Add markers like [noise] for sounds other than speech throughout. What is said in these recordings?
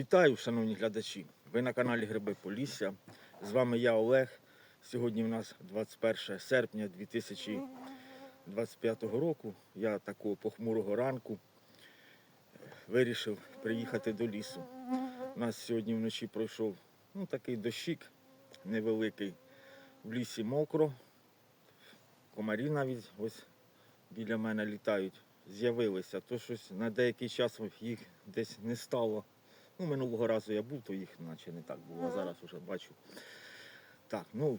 Вітаю, шановні глядачі! Ви на каналі Гриби Полісся. З вами я Олег. Сьогодні в нас 21 серпня 2025 року. Я такого похмурого ранку вирішив приїхати до лісу. У нас сьогодні вночі пройшов ну, такий дощик невеликий. В лісі мокро. Комарі навіть ось біля мене літають. З'явилися, то щось на деякий час їх десь не стало. Ну, минулого разу я був, то їх наче не так було, а зараз вже бачу. Так, ну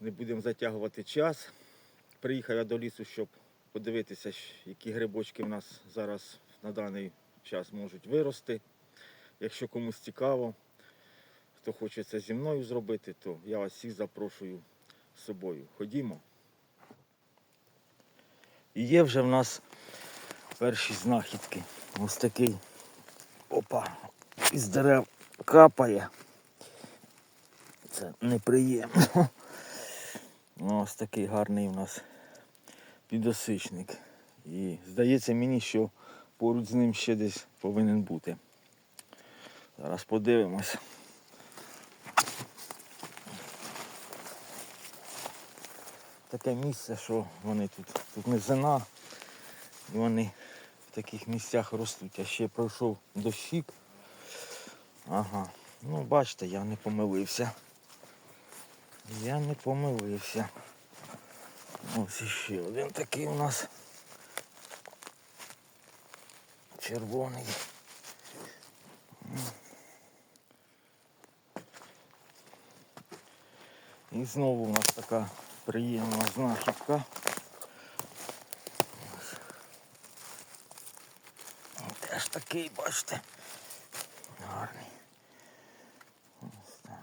не будемо затягувати час. Приїхав я до лісу, щоб подивитися, які грибочки в нас зараз на даний час можуть вирости. Якщо комусь цікаво, хто хоче це зі мною зробити, то я вас всіх запрошую з собою. Ходімо. І є вже в нас перші знахідки. Ось такий опа, із дерев капає. Це неприємно. Ну, Ось такий гарний у нас підосичник. І здається мені, що поруч з ним ще десь повинен бути. Зараз подивимось. Таке місце, що вони тут, тут низина, і вони таких місцях ростуть. А ще пройшов дощик. Ага. Ну, бачите, я не помилився. Я не помилився. Ось іще один такий у нас. Червоний. І знову у нас така приємна знахідка. Такий, бачите. Гарний. Ось так.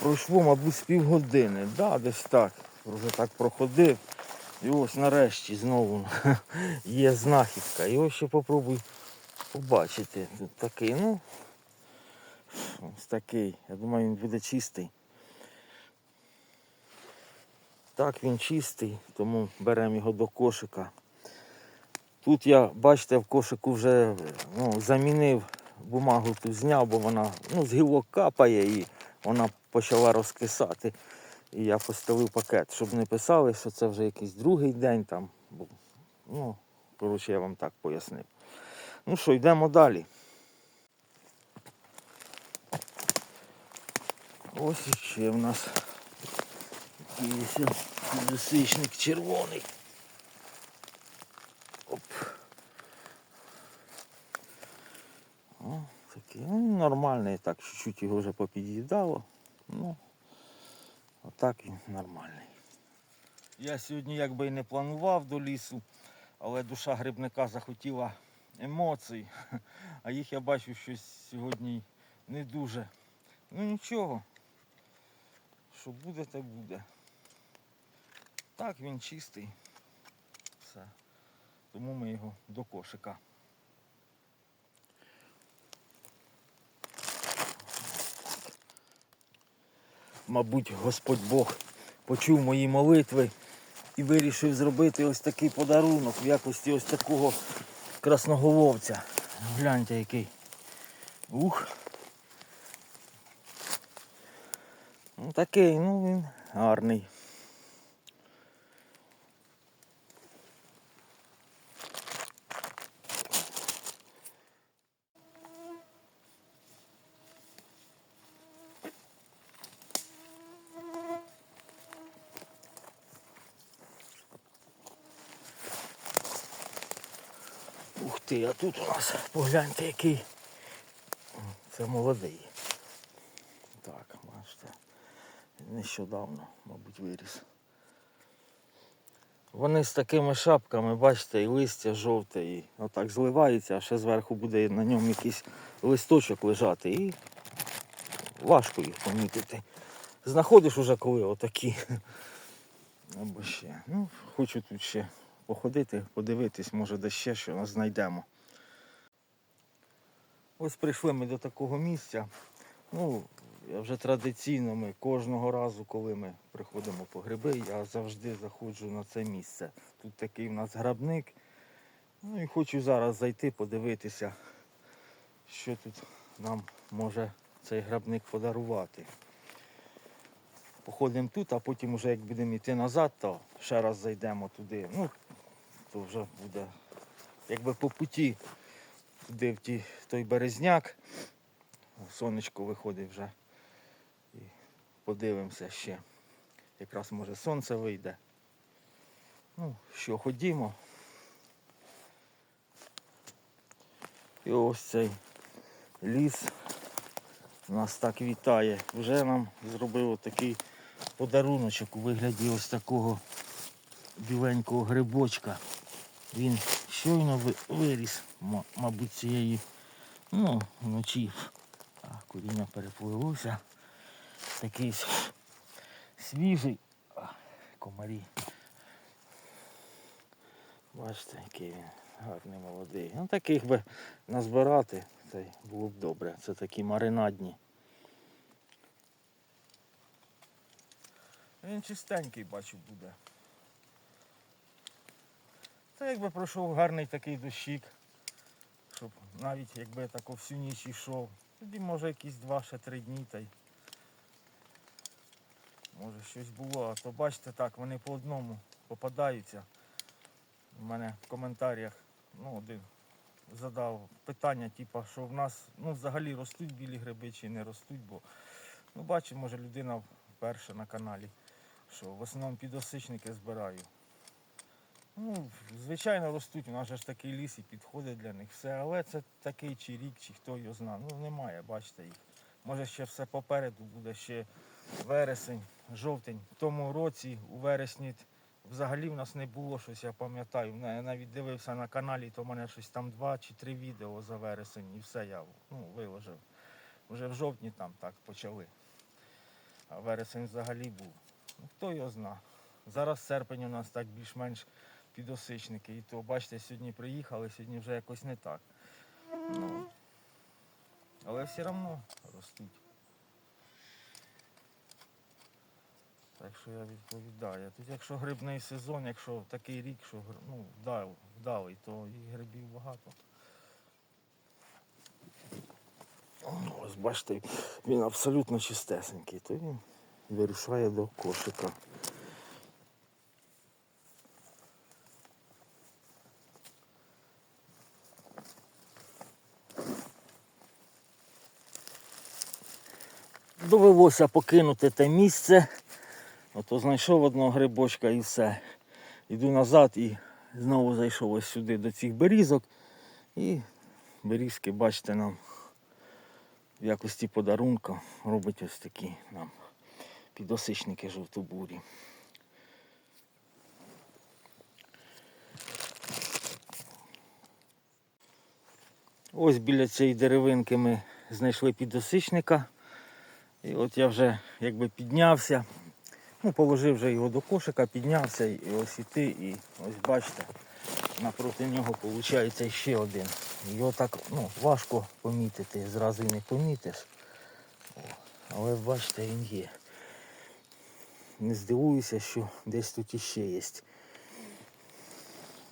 Пройшло, мабуть, з півгодини. Да, десь так. Вже так проходив. І ось нарешті знову [laughs] є знахідка. І ось ще попробуй побачити. Тут такий, ну, ось такий. Я думаю, він буде чистий. Так, він чистий, тому беремо його до кошика. Тут я, бачите, в кошику вже ну, замінив бумагу, тут зняв, бо вона ну, з гілок капає і вона почала розкисати. І я поставив пакет, щоб не писали, що це вже якийсь другий день там. Ну, коротше, я вам так пояснив. Ну що, йдемо далі. Ось іще в нас якийсь лисичник червоний. Оп. О, такий, ну, нормальний, так, чуть-чуть його вже попід'їдало. Ну, отак він нормальний. Я сьогодні якби і не планував до лісу, але душа грибника захотіла емоцій. [laughs] А їх я бачу щось сьогодні не дуже. Ну нічого. Що буде, те буде. Так, він чистий. Все. Тому ми його до кошика. Мабуть, Господь Бог почув мої молитви і вирішив зробити ось такий подарунок в якості ось такого красноголовця. Гляньте який. Ух. Ну такий, ну він гарний. Ух ти, а тут у нас погляньте який. Це молодий. Так, бачите. Нещодавно, мабуть, виріс. Вони з такими шапками, бачите, і листя жовте, і отак зливається, а ще зверху буде на ньому якийсь листочок лежати і важко їх помітити. Знаходиш уже коли отакі. Або ще. Ну, хочу тут ще походити, подивитись, може де ще що знайдемо. Ось прийшли ми до такого місця. Ну, вже традиційно ми кожного разу, коли ми приходимо по гриби, я завжди заходжу на це місце. Тут такий в нас грабник. Ну і хочу зараз зайти, подивитися, що тут нам може цей грабник подарувати. Походимо тут, а потім вже як будемо йти назад, то ще раз зайдемо туди. Ну, то вже буде якби по путі туди в ті, той березняк. Сонечко виходить вже. І подивимося ще. Якраз може сонце вийде. Ну, що, ходімо. І ось цей ліс нас так вітає. Вже нам зробив такий подаруночок у вигляді ось такого біленького грибочка. Він щойно виріс, мабуть, цієї ну, вночі. А коріння перепливлося. Такий свіжий. Комарі. Бачите, який він гарний молодий. Ну таких би назбирати, це було б добре. Це такі маринадні. Він чистенький, бачу, буде. Це якби пройшов гарний такий дощик, щоб навіть якби тако всю ніч йшов. Тоді може якісь два ще три дні та й може щось було, а то бачите так, вони по одному попадаються. У мене в коментарях ну, один задав питання, типу, що в нас ну, взагалі ростуть білі гриби чи не ростуть, бо ну, бачить, може людина вперше на каналі, що в основному підосичники збираю. Ну, звичайно, ростуть, у нас же ж такий ліс і підходить для них все, але це такий чи рік, чи хто його знає. Ну немає, бачите їх. Може ще все попереду буде ще вересень, жовтень. В тому році, у вересні, взагалі в нас не було щось, я пам'ятаю. Я навіть дивився на каналі, то в мене щось там два чи три відео за вересень і все я ну, виложив. Вже в жовтні там так почали. А вересень взагалі був. Ну, хто його зна. Зараз серпень у нас так більш-менш підосичники. І то, бачите, сьогодні приїхали, сьогодні вже якось не так. Ну, але все одно ростуть. Так що я відповідаю. Тут якщо грибний сезон, якщо такий рік, що ну, вдал- вдалий, то і грибів багато. Ось бачите, він абсолютно чистесенький, то він вирушає до кошика. Довелося покинути те місце. Ото знайшов одного грибочка і все. Іду назад і знову зайшов ось сюди до цих берізок. І берізки, бачите, нам в якості подарунка робить ось такі нам підосичники жовтобурі. Ось біля цієї деревинки ми знайшли підосичника. І от я вже якби піднявся, ну, положив вже його до кошика, піднявся і ось іти, і ось бачите, напроти нього виходить ще один. Його так ну, важко помітити, зразу і не помітиш. О, але бачите, він є. Не здивуюся, що десь тут іще є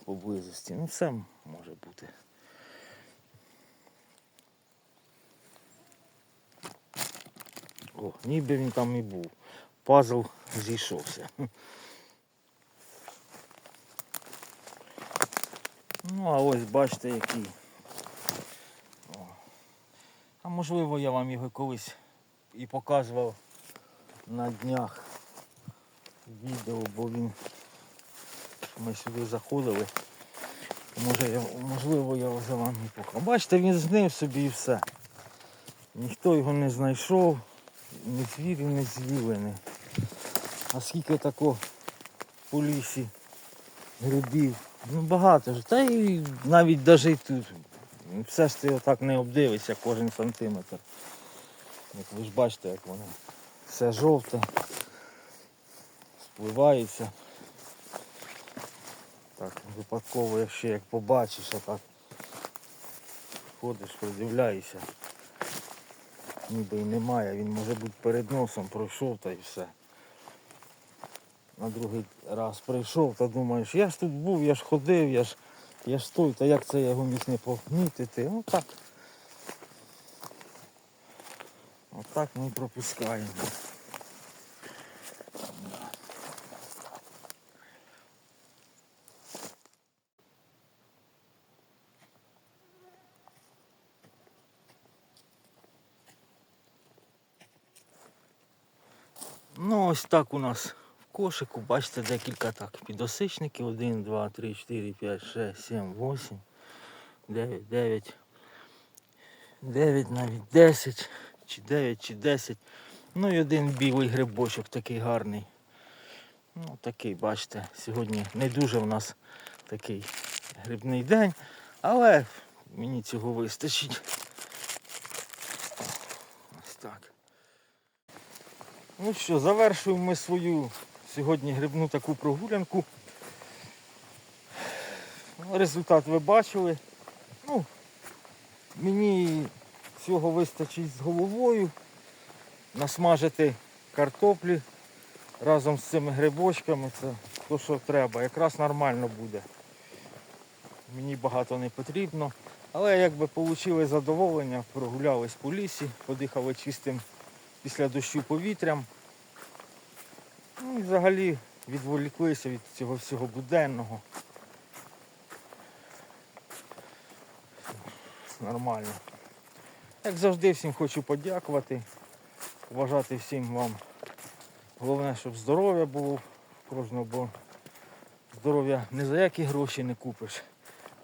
поблизості. Ну все може бути. О, ніби він там і був. Пазл зійшовся. Ну, а ось бачите який. О. А можливо я вам його колись і показував на днях відео, бо він ми сюди заходили. Може, я, можливо, я вже вам і показав. Бачите, він знив собі і все. Ніхто його не знайшов, не звірів, не звілини. А скільки тако по лісі грибів. Ну багато ж. Та і навіть навіть тут. Все ж ти отак не обдивишся кожен сантиметр. Як ви ж бачите, як воно все жовте, спливається. Так, випадково, якщо як побачиш, а так ходиш, придивляєшся. Ніби і немає. Він може бути перед носом пройшов та й все. На другий раз прийшов та думаєш, я ж тут був, я ж ходив, я ж я ж той, та як це я його міг не помітити? Отак. так. Отак ми пропускаємо. Ну, ось так у нас в кошику, бачите, декілька так підосичників. 1, 2, 3, 4, 5, 6, 7, 8, 9, 9, 9, навіть 10, чи 9, чи 10. Ну і один білий грибочок такий гарний. Ну, такий, бачите, сьогодні не дуже у нас такий грибний день, але мені цього вистачить. Ось так. Ну що, завершуємо ми свою сьогодні грибну таку прогулянку. Ну, Результат ви бачили. Ну, мені цього вистачить з головою. Насмажити картоплі разом з цими грибочками. Це то, що треба. Якраз нормально буде. Мені багато не потрібно. Але якби отримали задоволення, прогулялись по лісі, подихали чистим після дощу повітрям. Ну і взагалі відволіклися від цього всього буденного. Нормально. Як завжди, всім хочу подякувати, побажати всім вам. Головне, щоб здоров'я було кожного, бо здоров'я не за які гроші не купиш.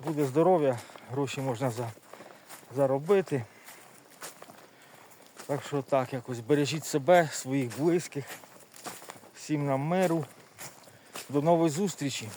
Буде здоров'я, гроші можна за, заробити. Так що так, якось бережіть себе, своїх близьких. Всім нам миру. До нової зустрічі.